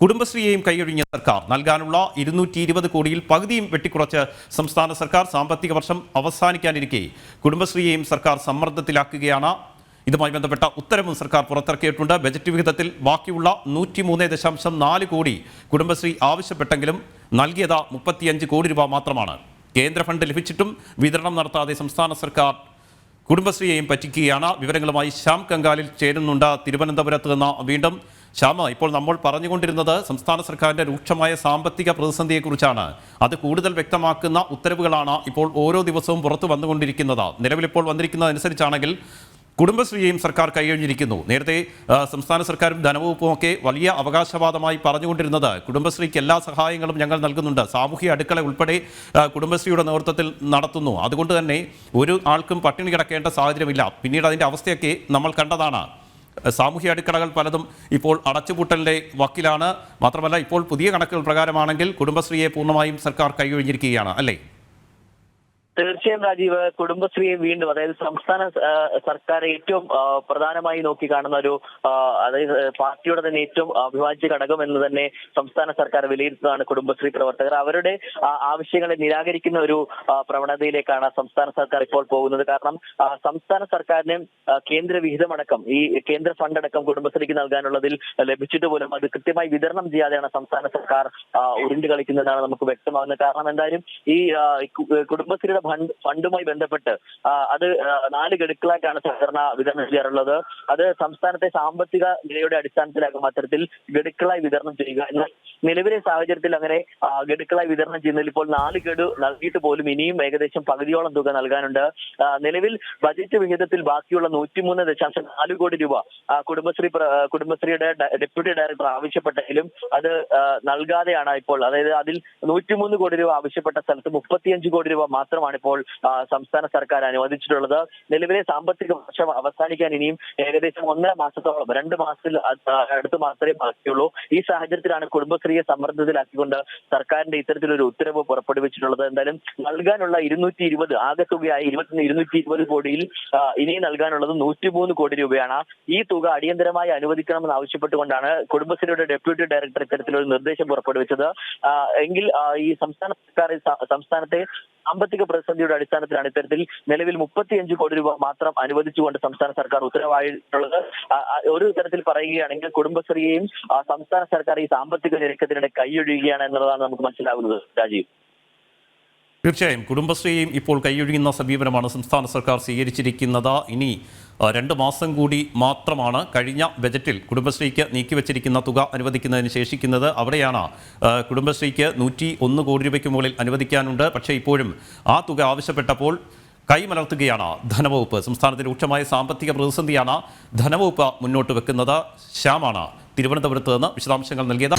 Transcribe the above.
കുടുംബശ്രീയെയും കൈയൊഴിഞ്ഞ സർക്കാർ. നൽകാനുള്ള ഇരുന്നൂറ്റി ഇരുപത് കോടിയിൽ പകുതിയും വെട്ടിക്കുറച്ച് സംസ്ഥാന സർക്കാർ സാമ്പത്തിക വർഷം അവസാനിക്കാനിരിക്കെ. കുടുംബശ്രീയെയും സർക്കാർ സമ്മർദ്ദത്തിലാക്കുകയാണ്. ഇതുമായി ബന്ധപ്പെട്ട ഉത്തരവും സർക്കാർ പുറത്തിറക്കിയിട്ടുണ്ട്. ബജറ്റ് വിഹിതത്തിൽ ബാക്കിയുള്ള നൂറ്റി മൂന്ന് ദശാംശം നാല് കോടി കുടുംബശ്രീ ആവശ്യപ്പെട്ടെങ്കിലും നൽകിയത് മുപ്പത്തിയഞ്ച് കോടി രൂപ മാത്രമാണ്. കേന്ദ്ര ഫണ്ട് ലഭിച്ചിട്ടും വിതരണം നടത്താതെ സംസ്ഥാന സർക്കാർ കുടുംബശ്രീയെയും പറ്റിക്കുകയാണ്. വിവരങ്ങളുമായി ശ്യാം കങ്കാലിൽ ചേരുന്നുണ്ട്. തിരുവനന്തപുരത്ത് നിന്ന് വീണ്ടും ശ്യാമ ഇപ്പോൾ നമ്മൾ പറഞ്ഞുകൊണ്ടിരുന്നത് സംസ്ഥാന സർക്കാരിന്റെ രൂക്ഷമായ സാമ്പത്തിക പ്രതിസന്ധിയെക്കുറിച്ചാണ്. അത് കൂടുതൽ വ്യക്തമാക്കുന്ന ഉത്തരവുകളാണ് ഇപ്പോൾ ഓരോ ദിവസവും പുറത്തു വന്നുകൊണ്ടിരിക്കുന്നത്. നിലവിലിപ്പോൾ വന്നിരിക്കുന്നതനുസരിച്ചാണെങ്കിൽ കുടുംബശ്രീയെയും സർക്കാർ കൈയൊഴിഞ്ഞിരിക്കുന്നു. നേരത്തെ സംസ്ഥാന സർക്കാരും ധനവകുപ്പും ഒക്കെ വലിയ അവകാശവാദമായി പറഞ്ഞുകൊണ്ടിരുന്നത് കുടുംബശ്രീക്ക് എല്ലാ സഹായങ്ങളും ഞങ്ങൾ നൽകുന്നുണ്ട്. സാമൂഹ്യ അടുക്കള ഉൾപ്പെടെ കുടുംബശ്രീയുടെ നേതൃത്വത്തിൽ നടത്തുന്നു. അതുകൊണ്ട് തന്നെ ഒരു ആൾക്കും പട്ടിണി കിടക്കേണ്ട സാഹചര്യമില്ല. പിന്നീട് അതിന്റെ അവസ്ഥയൊക്കെ നമ്മൾ കണ്ടതാണ്. സാമൂഹ്യ അടുക്കളകൾ പലതും ഇപ്പോൾ അടച്ചുപൂട്ടലിന്റെ വക്കിലാണ്. മാത്രമല്ല ഇപ്പോൾ പുതിയ കണക്കുകൾ പ്രകാരമാണെങ്കിൽ കുടുംബശ്രീയെ പൂർണമായും സർക്കാർ കൈയൊഴിഞ്ഞിരിക്കുകയാണ് അല്ലേ? തീർച്ചയായും രാജീവ് കുടുംബശ്രീയെ വീണ്ടും അതായത് സംസ്ഥാന സർക്കാർ ഏറ്റവും പ്രധാനമായി നോക്കി കാണുന്ന ഒരു അതായത് പാർട്ടിയുടെ തന്നെ ഏറ്റവും അഭിവാജ്യ ഘടകം എന്ന് തന്നെ സംസ്ഥാന സർക്കാർ വിലയിരുത്തുന്നതാണ് കുടുംബശ്രീ പ്രവർത്തകർ. അവരുടെ ആവശ്യങ്ങളെ നിരാകരിക്കുന്ന ഒരു പ്രവണതയിലേക്കാണ് സംസ്ഥാന സർക്കാർ ഇപ്പോൾ പോകുന്നത്. കാരണം സംസ്ഥാന സർക്കാരിന് കേന്ദ്ര വിഹിതമടക്കം ഈ കേന്ദ്ര ഫണ്ട് അടക്കം കുടുംബശ്രീക്ക് നൽകാനുള്ളതിൽ ലഭിച്ചിട്ട് പോലും അത് കൃത്യമായി വിതരണം ചെയ്യാതെയാണ് സംസ്ഥാന സർക്കാർ ഉരുണ്ട് കളിക്കുന്നതാണ് നമുക്ക് വ്യക്തമാകുന്നത്. കാരണം എന്തായാലും ഈ കുടുംബശ്രീയുടെ ഫണ്ട് ഫണ്ടുമായി ബന്ധപ്പെട്ട് അത് നാല് ഗഡുക്കളായിട്ടാണ് സഹകരണ വിതരണം ചെയ്യാറുള്ളത്. അത് സംസ്ഥാനത്തെ സാമ്പത്തിക നിലയുടെ അടിസ്ഥാനത്തിലാക്കും അത്തരത്തിൽ ഗഡുക്കളായി വിതരണം ചെയ്യുക. എന്നാൽ നിലവിലെ സാഹചര്യത്തിൽ അങ്ങനെ ഗഡുക്കളായി വിതരണം ചെയ്യുന്നതിൽ ഇപ്പോൾ നാല് ഗഡു നൽകിയിട്ട് പോലും ഇനിയും ഏകദേശം പകുതിയോളം തുക നൽകാനുണ്ട്. നിലവിൽ ബജറ്റ് വിഹിതത്തിൽ ബാക്കിയുള്ള നൂറ്റിമൂന്ന് ദശാംശം നാല് കോടി രൂപ കുടുംബശ്രീ കുടുംബശ്രീയുടെ ഡെപ്യൂട്ടി ഡയറക്ടർ ആവശ്യപ്പെട്ടെങ്കിലും അത് നൽകാതെയാണ് ഇപ്പോൾ അതായത് അതിൽ നൂറ്റിമൂന്ന് കോടി രൂപ ആവശ്യപ്പെട്ട സ്ഥലത്ത് മുപ്പത്തിയഞ്ച് കോടി രൂപ മാത്രമാണ് ഇപ്പോൾ സംസ്ഥാന സർക്കാർ അനുവദിച്ചിട്ടുള്ളത് നിലവിലെ സാമ്പത്തിക വർഷം അവസാനിക്കാൻ ഇനിയും ഏകദേശം ഒന്നര മാസത്തോളം രണ്ട് മാസത്തിൽ അടുത്ത മാസമേ ബാക്കിയുള്ളൂ. ഈ സാഹചര്യത്തിലാണ് കുടുംബശ്രീയെ സമ്മർദ്ദത്തിലാക്കിക്കൊണ്ട് സർക്കാരിന്റെ ഇത്തരത്തിലൊരു ഉത്തരവ് പുറപ്പെടുവിച്ചിട്ടുള്ളത്. എന്തായാലും നൽകാനുള്ള ഇരുന്നൂറ്റി ഇരുപത് ആകെ തുകയായി ഇരുന്നൂറ്റി ഇരുപത് കോടിയിൽ ഇനി നൽകാനുള്ളത് നൂറ്റിമൂന്ന് കോടി രൂപയാണ്. ഈ തുക അടിയന്തരമായി അനുവദിക്കണമെന്ന് ആവശ്യപ്പെട്ടുകൊണ്ടാണ് കുടുംബശ്രീയുടെ ഡെപ്യൂട്ടി ഡയറക്ടർ ഇത്തരത്തിലൊരു നിർദ്ദേശം പുറപ്പെടുവിച്ചത്. എങ്കിൽ ഈ സംസ്ഥാന സർക്കാർ സംസ്ഥാനത്തെ സാമ്പത്തിക പ്രതിസന്ധിയുടെ അടിസ്ഥാനത്തിലാണ് ഇത്തരത്തിൽ നിലവിൽ മുപ്പത്തിയഞ്ച് കോടി രൂപ മാത്രം അനുവദിച്ചുകൊണ്ട് സംസ്ഥാന സർക്കാർ ഉത്തരവായിട്ടുള്ളത്. ഒരു തരത്തിൽ പറയുകയാണെങ്കിൽ കുടുംബശ്രീയെയും സംസ്ഥാന സർക്കാർ ഈ സാമ്പത്തിക ഞെരുക്കത്തിനിടെ കൈയൊഴിയുകയാണ് എന്നുള്ളതാണ് നമുക്ക് മനസ്സിലാകുന്നത്. രാജീവ്. തീർച്ചയായും കുടുംബശ്രീയും ഇപ്പോൾ കൈയൊഴിയുന്ന സമീപനമാണ് സംസ്ഥാന സർക്കാർ സ്വീകരിച്ചിരിക്കുന്നത്. ഇനി രണ്ട് മാസം കൂടി മാത്രമാണ് കഴിഞ്ഞ ബജറ്റിൽ കുടുംബശ്രീക്ക് നീക്കിവച്ചിരിക്കുന്ന തുക അനുവദിക്കുന്നതിന് ശേഷിക്കുന്നത്. അവിടെയാണ് കുടുംബശ്രീക്ക് നൂറ്റി ഒന്ന് കോടി രൂപയ്ക്ക് മുകളിൽ അനുവദിക്കാനുണ്ട്. പക്ഷേ ഇപ്പോഴും ആ തുക ആവശ്യപ്പെട്ടപ്പോൾ കൈമലർത്തുകയാണ് ധനവകുപ്പ്. സംസ്ഥാനത്ത് രൂക്ഷമായ സാമ്പത്തിക പ്രതിസന്ധിയാണ് ധനവകുപ്പ് മുന്നോട്ട് വെക്കുന്നത്. ശ്യാമാണ് തിരുവനന്തപുരത്ത് നിന്ന് വിശദാംശങ്ങൾ നൽകിയത്.